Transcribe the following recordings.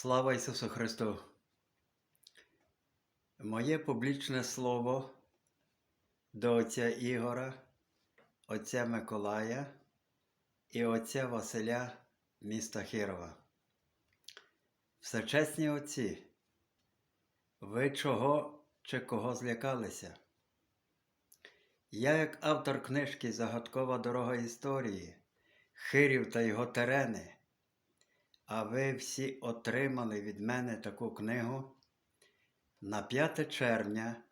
Слава Ісусу Христу! Моє публічне слово до отця Ігора, отця Миколая і отця Василя міста Хірова. Всечесні отці, ви чого чи кого злякалися? Я, як автор книжки Загадкова дорога історії, Хирів та його терени. А ви всі отримали від мене таку книгу на 5 червня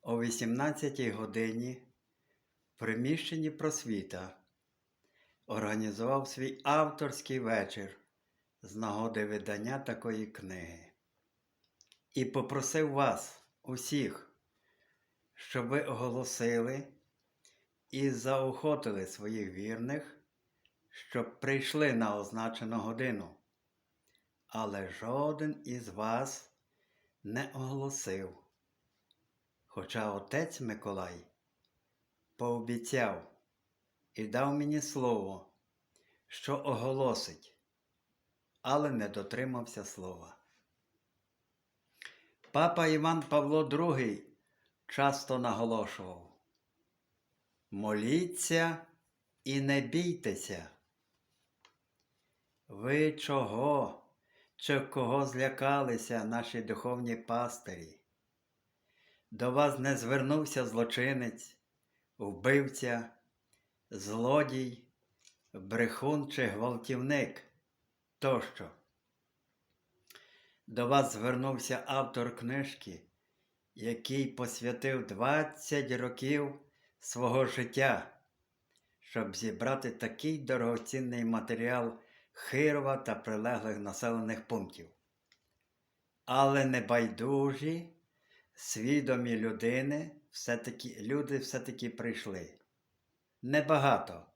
о 18 годині в приміщенні просвіта організував свій авторський вечір з нагоди видання такої книги. І попросив вас, усіх, щоб ви оголосили і заохотили своїх вірних, щоб прийшли на означену годину але жоден із вас не оголосив. Хоча отець Миколай пообіцяв і дав мені слово, що оголосить, але не дотримався слова. Папа Іван Павло II часто наголошував: моліться і не бійтеся. Ви чого? чи кого злякалися наші духовні пастирі. До вас не звернувся злочинець, вбивця, злодій, брехун чи гвалтівник тощо. До вас звернувся автор книжки, який посвятив 20 років свого життя, щоб зібрати такий дорогоцінний матеріал. Хирова та прилеглих населених пунктів. Але небайдужі, свідомі людини, все-таки, люди все-таки прийшли. Небагато,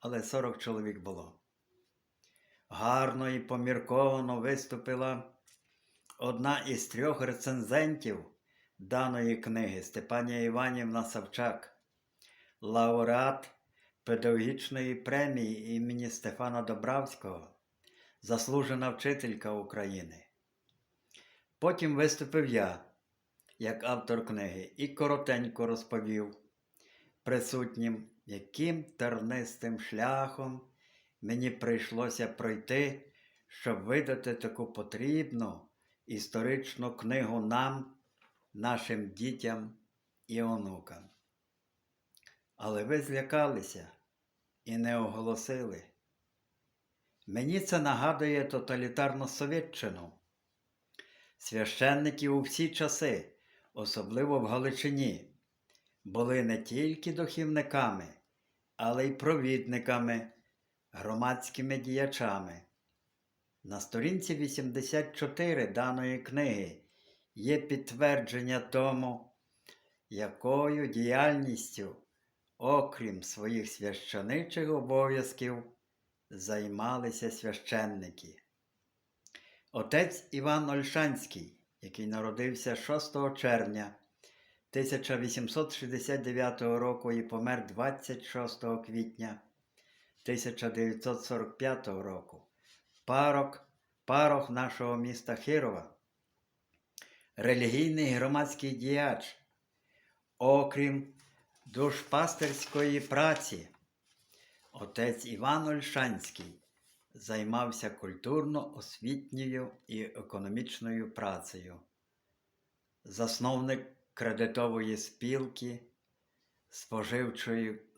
але 40 чоловік було. Гарно і помірковано виступила одна із трьох рецензентів даної книги Степанія Іванівна Савчак, лауреат педагогічної премії імені Стефана Добравського, заслужена вчителька України. Потім виступив я, як автор книги, і коротенько розповів присутнім, яким тернистим шляхом мені прийшлося пройти, щоб видати таку потрібну історичну книгу нам, нашим дітям і онукам. Але ви злякалися і не оголосили. Мені це нагадує тоталітарну Совєтчину. Священники у всі часи, особливо в Галичині, були не тільки дохівниками, але й провідниками, громадськими діячами. На сторінці 84 даної книги є підтвердження тому, якою діяльністю окрім своїх священичих обов'язків, займалися священники. Отець Іван Ольшанський, який народився 6 червня 1869 року і помер 26 квітня 1945 року, парок, парох нашого міста Хирова, релігійний громадський діяч, окрім душпастерської праці отець Іван Ольшанський займався культурно-освітньою і економічною працею, засновник кредитової спілки,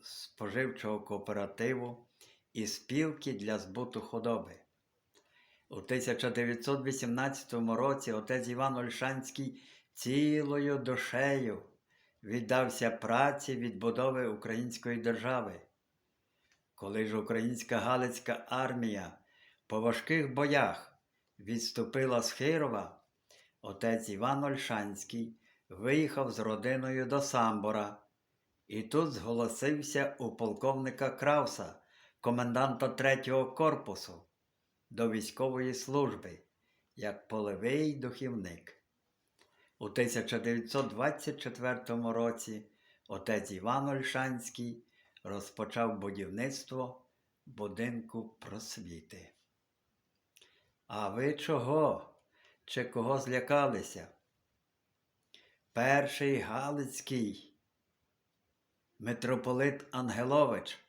споживчого кооперативу і спілки для збуту худоби. У 1918 році отець Іван Ольшанський цілою душею віддався праці відбудови української держави. Коли ж українська Галицька армія по важких боях відступила з Хирова, отець Іван Ольшанський виїхав з родиною до Самбора і тут зголосився у полковника Крауса, коменданта третього корпусу, до військової служби як полевий духівник. У 1924 році отець Іван Ольшанський розпочав будівництво будинку просвіти. А ви чого? чи кого злякалися? Перший Галицький митрополит Ангелович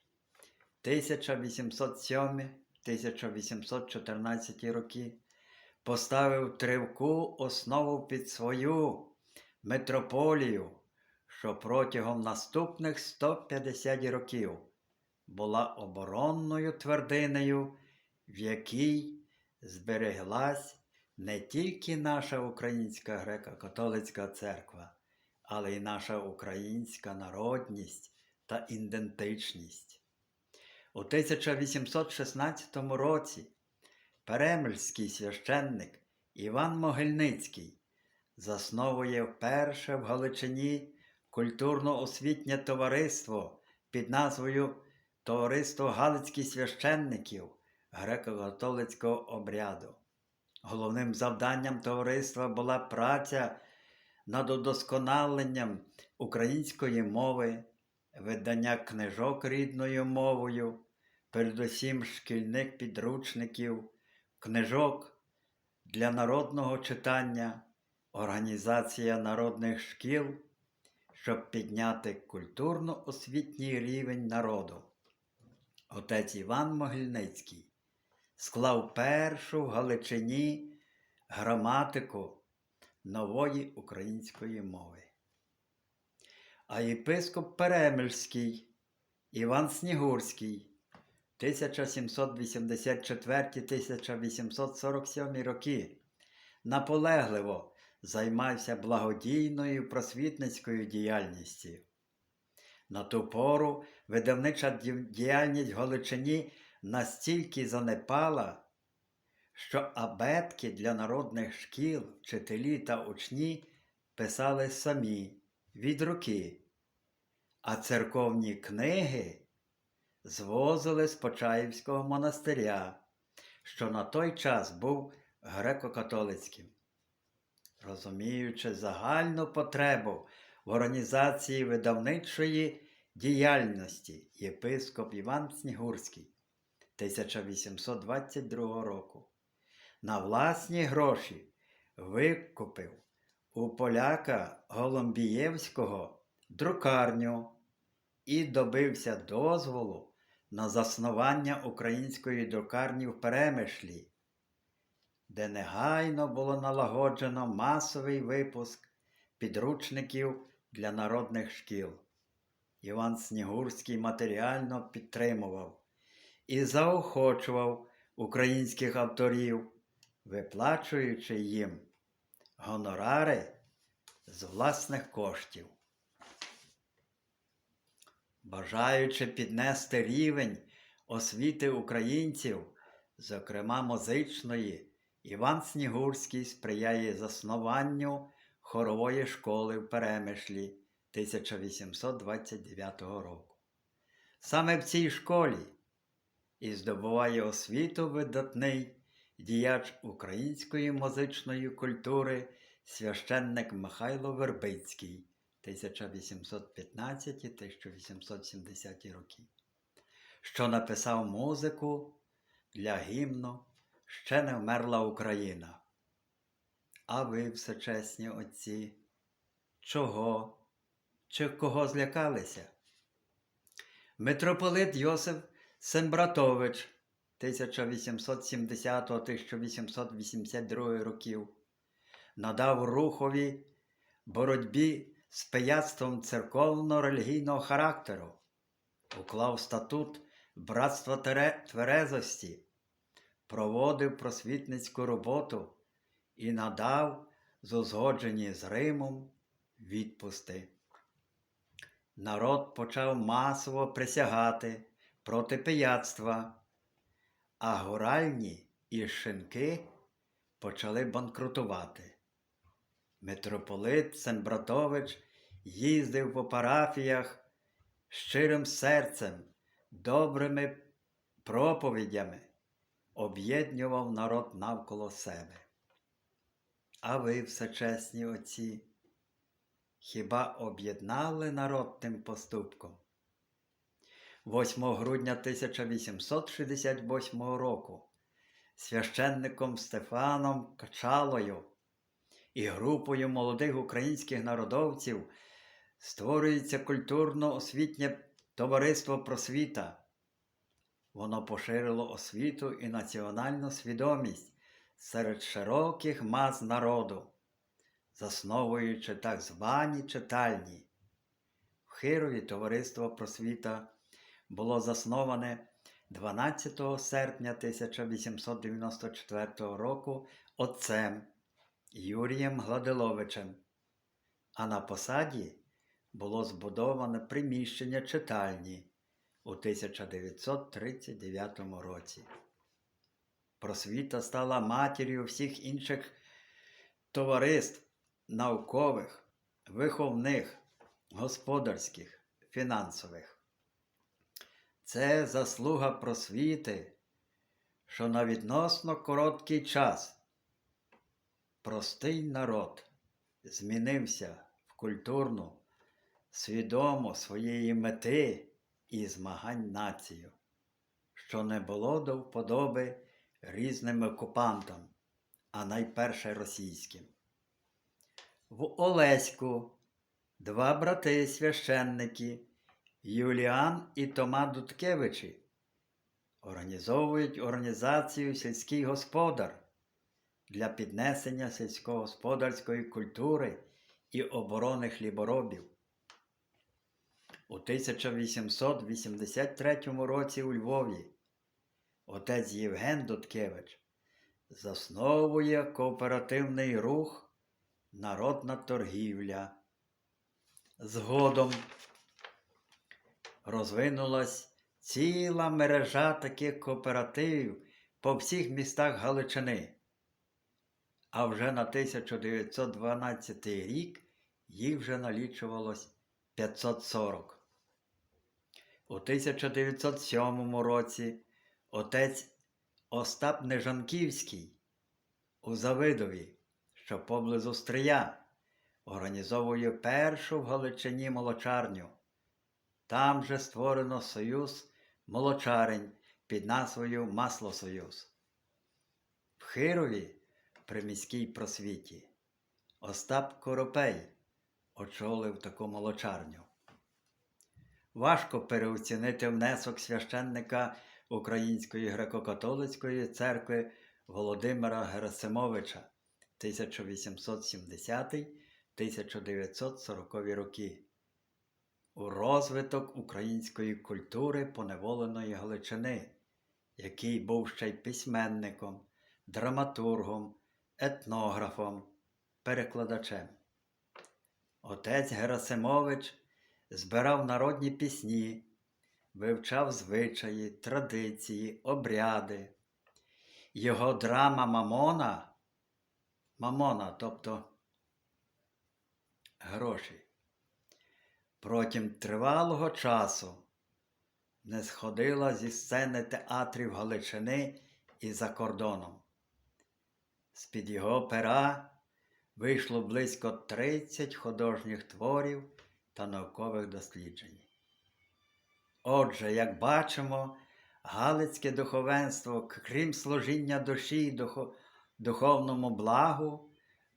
1807-1814 роки поставив тривку основу під свою митрополію, що протягом наступних 150 років була оборонною твердинею, в якій збереглась не тільки наша Українська греко-католицька церква, але й наша українська народність та ідентичність. У 1816 році перемельський священник Іван Могильницький засновує вперше в Галичині культурно-освітнє товариство під назвою Товариство Галицьких священників греко-католицького обряду. Головним завданням товариства була праця над удосконаленням української мови, видання книжок рідною мовою, передусім шкільних підручників, книжок для народного читання, організація народних шкіл, щоб підняти культурно-освітній рівень народу. Отець Іван Могильницький склав першу в Галичині граматику нової української мови. А єпископ Перемельський Іван Снігурський 1784-1847 роки наполегливо займався благодійною просвітницькою діяльністю. На ту пору видавнича діяльність в Галичині настільки занепала, що абетки для народних шкіл, вчителі та учні писали самі від руки, а церковні книги звозили з Почаївського монастиря, що на той час був греко-католицьким. Розуміючи загальну потребу в організації видавничої діяльності, єпископ Іван Снігурський 1822 року на власні гроші викупив у поляка Голомбієвського друкарню і добився дозволу на заснування української друкарні в Перемишлі, де негайно було налагоджено масовий випуск підручників для народних шкіл. Іван Снігурський матеріально підтримував і заохочував українських авторів, виплачуючи їм гонорари з власних коштів. Бажаючи піднести рівень освіти українців, зокрема музичної, Іван Снігурський сприяє заснуванню хорової школи в Перемишлі 1829 року. Саме в цій школі і здобуває освіту видатний діяч української музичної культури священник Михайло Вербицький 1815-1870 роки, що написав музику для гімну Ще не вмерла Україна. А ви, всечесні отці, чого чи кого злякалися? Митрополит Йосиф Сембратович 1870-1882 років надав рухові боротьбі з пияцтвом церковно-релігійного характеру, уклав статут Братства Тверезості, проводив просвітницьку роботу і надав з узгоджені з Римом відпусти. Народ почав масово присягати проти пияцтва, а горальні і шинки почали банкрутувати. Митрополит Сембратович їздив по парафіях щирим серцем, добрими проповідями, об'єднував народ навколо себе. А ви, всечесні отці, хіба об'єднали народ тим поступком? 8 грудня 1868 року священником Стефаном Качалою і групою молодих українських народовців створюється культурно-освітнє товариство просвіта. Воно поширило освіту і національну свідомість серед широких мас народу, засновуючи так звані читальні. В Хирові товариство просвіта було засноване 12 серпня 1894 року отцем Юрієм Гладиловичем, а на посаді було збудоване приміщення читальні у 1939 році. Просвіта стала матір'ю всіх інших товариств наукових, виховних, господарських, фінансових. Це заслуга просвіти, що на відносно короткий час простий народ змінився в культурну, свідомо своєї мети і змагань націю, що не було до вподоби різним окупантам, а найперше російським. В Олеську два брати священники Юліан і Тома Дудкевичі організовують організацію сільський господар для піднесення сільськогосподарської культури і оборони хліборобів. У 1883 році у Львові отець Євген Дудкевич засновує кооперативний рух Народна торгівля. Згодом розвинулась ціла мережа таких кооперативів по всіх містах Галичини. А вже на 1912 рік їх вже налічувалось 540. У 1907 році отець Остап Нежанківський у Завидові, що поблизу Стрия, організовує першу в Галичині молочарню. Там же створено союз молочарень під назвою Маслосоюз. В Хирові при міській просвіті Остап Коропей очолив таку молочарню. Важко переоцінити внесок священника Української греко-католицької церкви Володимира Герасимовича 1870-1940 роки у розвиток української культури поневоленої Галичини, який був ще й письменником, драматургом, етнографом, перекладачем. Отець Герасимович збирав народні пісні, вивчав звичаї, традиції, обряди. Його драма Мамона, Мамона, тобто гроші, протягом тривалого часу не сходила зі сцени театрів Галичини і за кордоном. З-під його пера вийшло близько 30 художніх творів та наукових досліджень. Отже, як бачимо, Галицьке духовенство, крім служіння душі духо- духовному благу,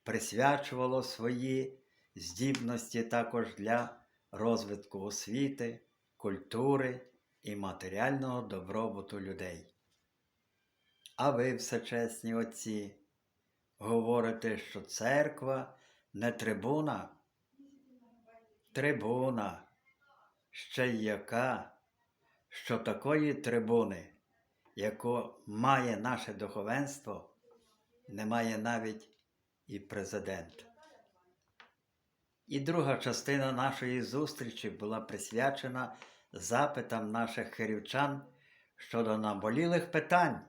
присвячувало свої здібності також для розвитку освіти, культури і матеріального добробуту людей. А ви, всечесні отці, говорите, що церква не трибуна, трибуна, ще й яка, що такої трибуни, яку має наше духовенство, не має навіть і президент. І друга частина нашої зустрічі була присвячена запитам наших хирівчан щодо наболілих питань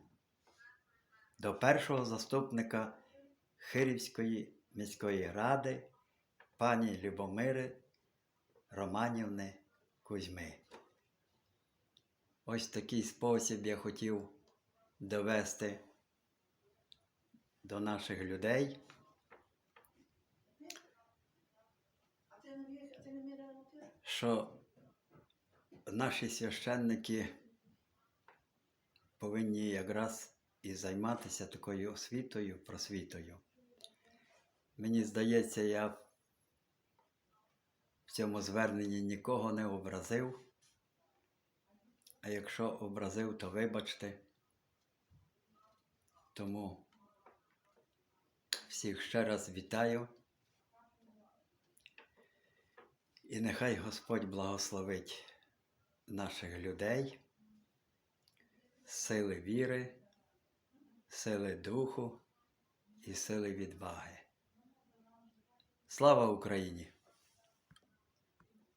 до першого заступника Хирівської міської ради пані Любомири Романівни Кузьми. Ось такий спосіб я хотів довести до наших людей. що наші священники повинні якраз і займатися такою освітою, просвітою. Мені здається, я в цьому зверненні нікого не образив. А якщо образив, то вибачте. Тому всіх ще раз вітаю. І нехай Господь благословить наших людей, сили віри, сили духу і сили відваги. Слава Україні!